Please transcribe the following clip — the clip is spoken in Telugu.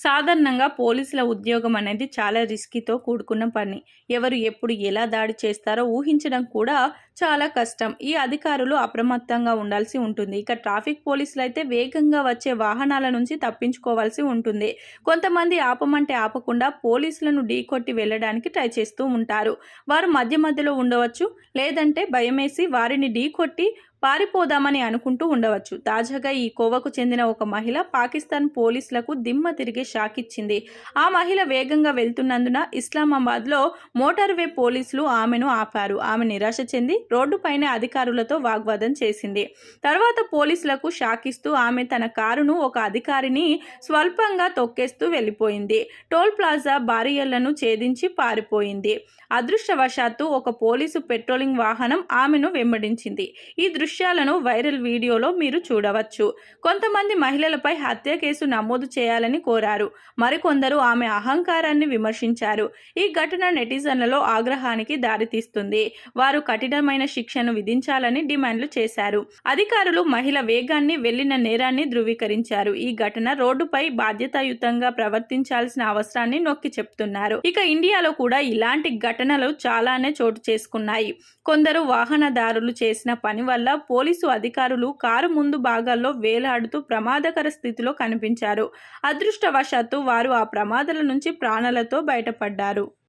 సాధారణంగా పోలీసుల ఉద్యోగం అనేది చాలా రిస్కీతో కూడుకున్న పని. ఎవరు ఎప్పుడు ఎలా దాడి చేస్తారో ఊహించడం కూడా చాలా కష్టం. ఈ అధికారులు అప్రమత్తంగా ఉండాల్సి ఉంటుంది. ఇక ట్రాఫిక్ పోలీసులు అయితే వేగంగా వచ్చే వాహనాల నుంచి తప్పించుకోవాల్సి ఉంటుంది. కొంతమంది ఆపమంటే ఆపకుండా పోలీసులను ఢీకొట్టి వెళ్ళడానికి ట్రై చేస్తూ ఉంటారు. వారు మధ్య మధ్యలో ఉండవచ్చు లేదంటే భయమేసి వారిని ఢీకొట్టి పారిపోదామని అనుకుంటూ ఉండవచ్చు. తాజాగా ఈ కోవకు చెందిన ఒక మహిళ పాకిస్తాన్ పోలీసులకు దిమ్మ తిరిగి షాక్ ఇచ్చింది. ఆ మహిళ వేగంగా వెళ్తున్నందున ఇస్లామాబాద్లో మోటార్వే పోలీసులు ఆమెను ఆపారు. ఆమె నిరాశ చెంది రోడ్డుపైనే అధికారులతో వాగ్వాదం చేసింది. తర్వాత పోలీసులకు షాక్ ఇస్తూ ఆమె తన కారును ఒక అధికారిని స్వల్పంగా తొక్కేస్తూ వెళ్ళిపోయింది. టోల్ ప్లాజా బారియర్లను ఛేదించి పారిపోయింది. అదృష్టవశాత్తు ఒక పోలీసు పెట్రోలింగ్ వాహనం ఆమెను వెంబడించింది. ఈ దృశ్యాలను వైరల్ వీడియోలో మీరు చూడవచ్చు. కొంతమంది మహిళలపై హత్య కేసు నమోదు చేయాలని కోరారు. మరికొందరు ఆమె అహంకారాన్ని విమర్శించారు. ఈ ఘటన నెటిజన్లలో ఆగ్రహానికి దారితీస్తుంది. వారు కఠినమైన శిక్షను విధించాలని డిమాండ్లు చేశారు. అధికారులు మహిళ వేగాన్ని వెళ్ళిన నేరాన్ని ధృవీకరించారు. ఈ ఘటన రోడ్డుపై బాధ్యతాయుతంగా ప్రవర్తించాల్సిన అవసరాన్ని నొక్కి చెప్తున్నారు. ఇక ఇండియాలో కూడా ఇలాంటి ఘటనలు చాలానే చోటు చేసుకున్నాయి. కొందరు వాహనదారులు చేసిన పని వల్ల పోలీసు అధికారులు కారు ముందు భాగాల్లో వేలాడుతూ ప్రమాదకర స్థితిలో కనిపించారు. అదృష్టవశాత్తు వారు ఆ ప్రమాదాల నుంచి ప్రాణాలతో బయటపడ్డారు.